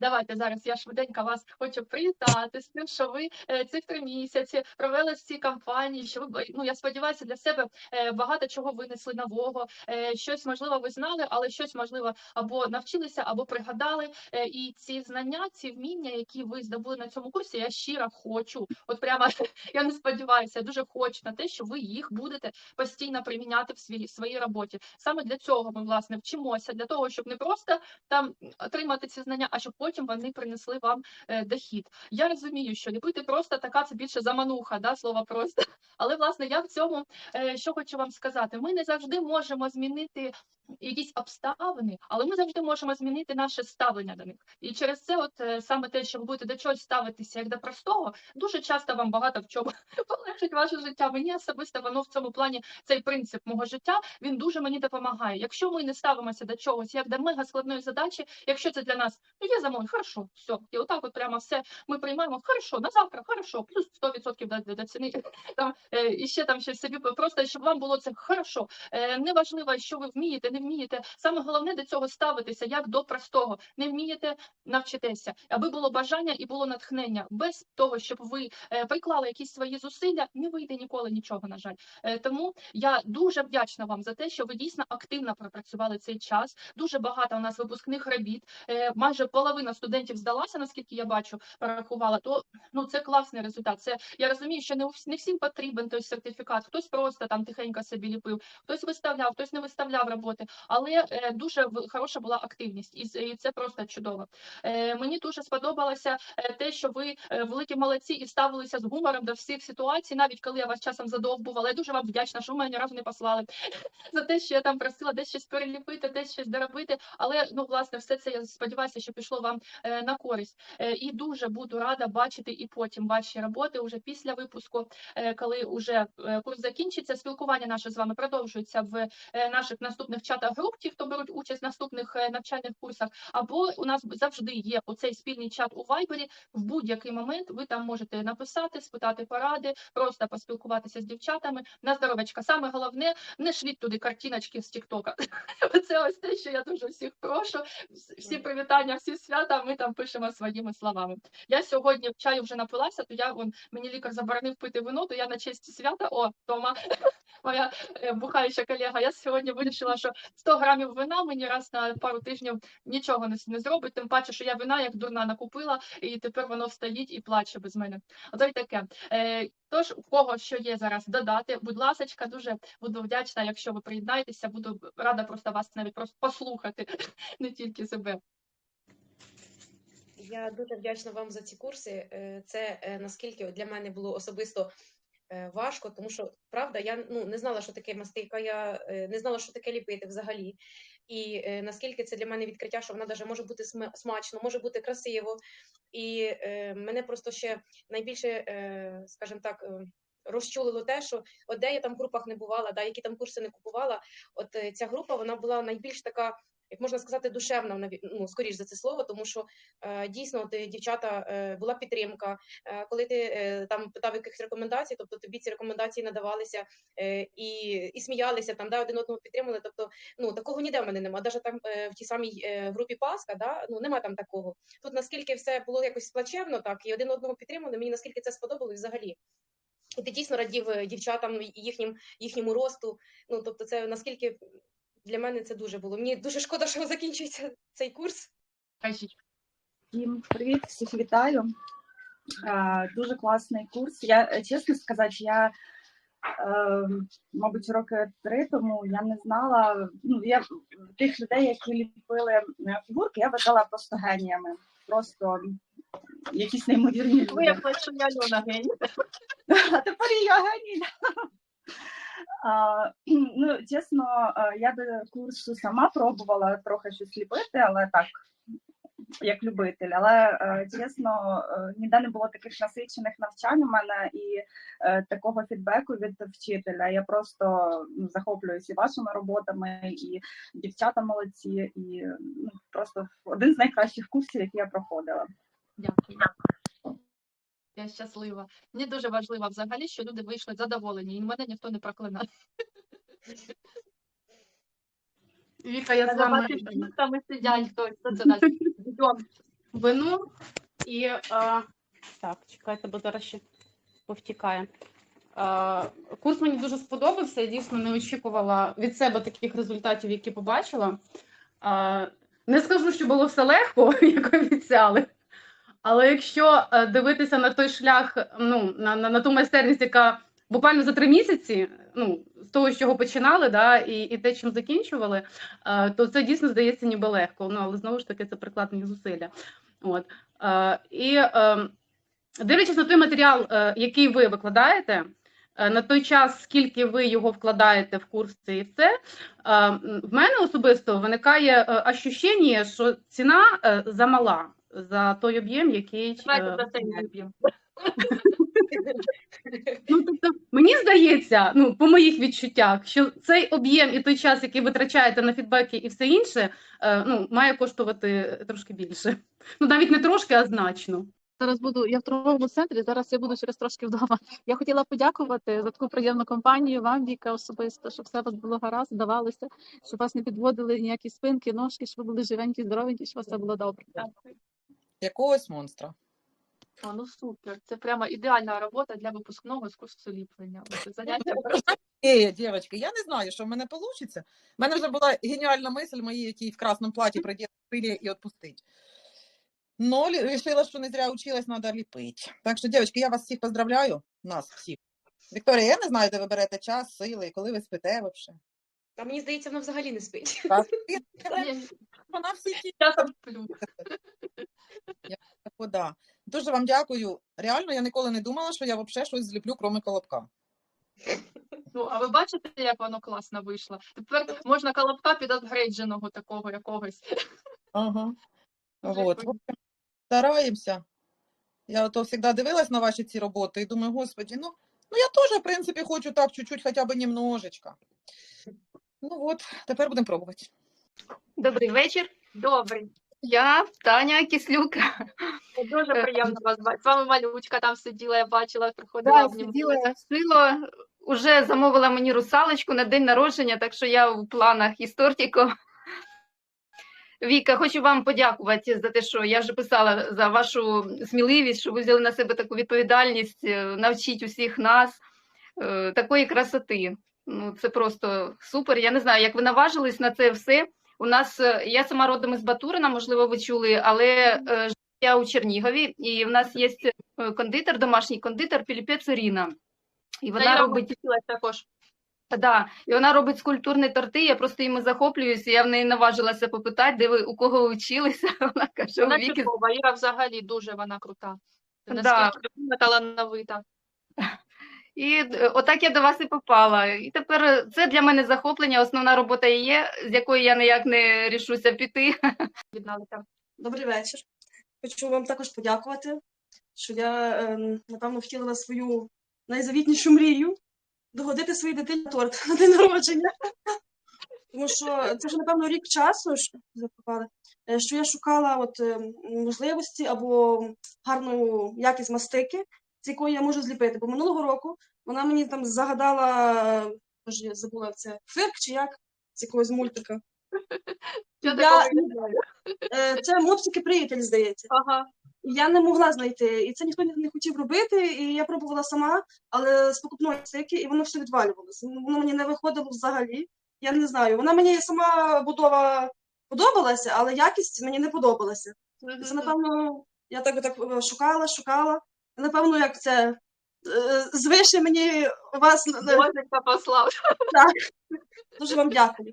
Давайте зараз я швиденько вас хочу привітати з тим, що ви е, цих три місяці провели в цій кампанії. Що ви ну я сподіваюся для себе е, багато чого винесли нового. е, Щось можливо ви знали, але щось можливо або навчилися, або пригадали. І ці знання, ці вміння, які ви здобули на цьому курсі, я щиро хочу. От прямо я не сподіваюся, я дуже хочу на те, що ви їх будете постійно приміняти в своїй своїй роботі. Саме для цього ми власне вчимося, для того, щоб не просто там отримати ці знання, а щоб потім вони принесли вам е, дохід. Я розумію, що ліпити просто така це більше замануха, да, слово просто. Але власне я в цьому е, що хочу вам сказати: ми не завжди можемо змінити якісь обставини, але ми завжди можемо змінити наше ставлення до них. І через це, от е, саме те, що ви будете до чогось ставитися як до простого, дуже часто вам багато в чому полегшить ваше життя. Мені особисто воно в цьому плані цей принцип мого життя він дуже мені допомагає. Якщо ми не ставимося до чогось як до мега складної задачі, якщо це для нас ну є замовлення, хорошо, все, і отак, от прямо все ми приймаємо хорошо, на завтра, хорошо, плюс 100% до, до, ціни. Там е, і ще там щось собі просто щоб вам було це хорошо. Е, неважливо, що ви вмієте, не вмієте. Саме головне до цього ставитися як до простого. Не вмієте, навчитеся, аби було бажання і було натхнення. Без того, щоб ви е, приклали якісь свої зусилля, не вийде ніколи нічого. На жаль, Е, тому я дуже вдячна вам за те, що ви дійсно активно пропрацювали цей час. Дуже багато у нас випускних робіт. Е, майже половина студентів здалася, наскільки я бачу, порахувала. То ну це класний результат. Це я розумію, що не не всім потрібен той сертифікат. Хтось просто там тихенько собі ліпив, хтось виставляв, хтось не виставляв роботи. Але е, дуже хороша була активність, і, це просто чудово. Е, мені дуже сподобалося е, те, що ви великі молодці і ставилися з гумором до всіх ситуацій, навіть коли я вас часом задовбувала. Я дуже вам вдячна, що ви мене ні разу не послали за те, що я там просила десь щось переліпити, десь щось доробити. Але ну власне, все це я сподіваюся, що пішло вам на користь. І дуже буду рада бачити і потім ваші роботи уже після випуску, коли уже е, курс закінчиться. Спілкування наше з вами продовжується в наших наступних чатах груп, ті, хто беруть участь в наступних е, навчальних курсах. Або у нас завжди є оцей спільний чат у Вайбері. В будь-який момент ви там можете написати, спитати поради, просто поспілкуватися з дівчатами на здоровечка. Саме головне, не шліть туди картиночки з Тіктока. Це ось те, що я дуже всіх прошу. Всі привітання, всі свята. Ми там пишемо своїми словами. Я сьогодні в чаю вже напилася, то я вон мені лікар заборонив пити вино, то я на честь свята. О, Тома, моя е, бухаюча колега. Я сьогодні вирішила, що 100 грамів вина мені раз на пару тижнів нічого не, зробить. Тим паче, що я вина як дурна накупила, і тепер воно стоїть і плаче без мене. Ото й таке. Е, тож, у кого що є зараз додати, будь ласочка, дуже буду вдячна, якщо ви приєднаєтеся. Буду рада просто вас навіть просто послухати, не тільки себе. Я дуже вдячна вам за ці курси. Е, Це наскільки для мене було особисто важко, тому що правда, я ну не знала, що таке мастика, я е, не знала, що таке ліпити взагалі. І е, наскільки це для мене відкриття, що вона даже може бути смачно, може бути красиво. І е, мене просто ще найбільше, е, скажімо так. е, Розчулило те, що от де я там в групах не бувала, да, які там курси не купувала. От е, ця група вона була найбільш така, як можна сказати, душевна, ну скоріш за це слово, тому що е, дійсно от, е, дівчата е, була підтримка. Е, коли ти е, там питав якихось рекомендацій, тобто тобі ці рекомендації надавалися е, і, і сміялися там, да, один одного підтримали. Тобто, ну такого ніде в мене немає. Навіть там е, в тій самій е, групі Паска, да, ну немає там такого. Тут наскільки все було якось плачевно, так і один одного підтримали. Мені наскільки це сподобалось взагалі. І ти дійсно радів е, дівчатам їхнім їхньому росту. Ну тобто, це наскільки для мене це дуже було. Мені дуже шкода, що закінчується цей курс. Всім привіт, всіх вітаю. Е, Дуже класний курс. Я е, чесно сказати, я, е, мабуть, роки три тому я не знала. Ну, я тих людей, які ліпили е, фігурки, я вважала просто геніями. Просто якісь неймовірні люди. Виявилося, що я Альона геній. А тепер і я геній. Ну, чесно, я до курсу сама пробувала трохи щось ліпити, але так, як любитель. Але чесно, ніде не було таких насичених навчань у мене і е, такого фідбеку від вчителя. Я просто ну, захоплююся і вашими роботами, і дівчата молодці, і ну, просто один з найкращих курсів, які я проходила. Дякую. Я щаслива. Мені дуже важливо взагалі, що люди вийшли задоволені, і мене ніхто не проклинає. Віка, я з вами там сидять хтось. Хто це нас? Бідон. і е, так, чекайте, бо зараз ще повтікає. Е, курс мені дуже сподобався. Я дійсно не очікувала від себе таких результатів, які побачила. Е, не скажу, що було все легко, як обіцяли. Але якщо е, дивитися на той шлях, ну на, на, на ту майстерність, яка буквально за три місяці, ну з того, з чого починали, да, і, і те, чим закінчували, е, то це дійсно здається ніби легко. Ну але знову ж таки це прикладні зусилля. От е, і е, дивлячись на той матеріал, який ви викладаєте. На той час, скільки ви його вкладаєте в курси і все, е, в мене особисто виникає ощущення, що ціна замала за той об'єм, який Давайте е, за це не любимо. Ну, тобто, мені здається, ну, по моїх відчуттях, що цей об'єм і той час, який витрачаєте на фідбеки і все інше, е, ну, має коштувати трошки більше. Ну, навіть не трошки, а значно. Зараз буду я в торговому центрі. Зараз я буду через трошки вдома. Я хотіла подякувати за таку приємну компанію. Вам Віка особисто, щоб все у вас було гаразд, вдавалося, щоб вас не підводили ніякі спинки, ножки, щоб ви були живенькі, здоровенькі, щоб все було добре. Якогось монстра. О, ну супер. Це прямо ідеальна робота для випускного з курсу ліплення. Це заняття Ей, дівчатки, я не знаю, що в мене вийде. У мене вже була геніальна мисль моїй, якій в красному платі придіти пилі і відпустити. Но лі- вирішила, що не зря училась, треба ліпити. Так що, дівчатки, я вас всіх поздравляю, нас всіх. Вікторія, я не знаю, де ви берете час, сили, і коли ви спите взагалі. А мені здається, вона взагалі не спить. Вона всі ті часом сплю. Да. Дуже вам дякую. Реально, я ніколи не думала, що я взагалі щось зліплю, крім колобка. Ну, а ви бачите, як воно класно вийшло? Тепер можна колобка підапгрейдженого такого якогось. Ага. Вот. Стараємося. Я ото завжди дивилась на ваші ці роботи і думаю, господі, ну, ну я теж, в принципі, хочу так чуть-чуть, хоча б немножечко. Ну от, тепер будемо пробувати. Добрий вечір. Добрий. Я Таня Кислюк. Дуже Е, приємно вас бачити. З вами малючка там сиділа, я бачила, приходила Да, сиділа шила, уже замовила мені русалочку на день народження, так що я в планах із тортиком. Віка, хочу вам подякувати за те, що я вже писала за вашу сміливість, що ви взяли на себе таку відповідальність, е, навчіть усіх нас е, такої красоти. Ну, це просто супер. Я не знаю, як ви наважились на це все. У нас е, я сама родом із Батурина, можливо, ви чули, але е, я у Чернігові, і в нас є е, кондитер, домашній кондитер Піліпець Ірина. І вона Знайома робить також. Да, і вона робить скульптурні торти. Я просто їми захоплююся. Я в неї наважилася попитати, де ви у кого ви вчилися. Вона каже, Вона Віки. чудова, Іра взагалі дуже вона крута. Да. Наскільки вона талановита. І е, отак я до вас і попала. І тепер е, це для мене захоплення. Основна робота є, з якої я ніяк не рішуся піти. Добрий вечір. Хочу вам також подякувати, що я, ем, напевно, втілила свою найзавітнішу мрію догодити своїй дитині торт на день народження. Тому що це вже, напевно, рік часу, що, е, я шукала от, ем, можливості або гарну якість мастики, з якої я можу зліпити. Бо минулого року вона мені там загадала, боже, я забула це фирк чи як з якогось мультика. Я- я не знаю. Це мопсики приятель, здається. Ага. Я не могла знайти, і це ніхто не не хотів робити. І я пробувала сама, але з покупної стики, і воно все відвалювалося. Воно мені не виходило взагалі. Я не знаю. Вона мені сама будова подобалася, але якість мені не подобалася. Це, напевно, я так, так е, шукала, шукала. Напевно, як це е, звише мені вас е, послав. дуже вам дякую.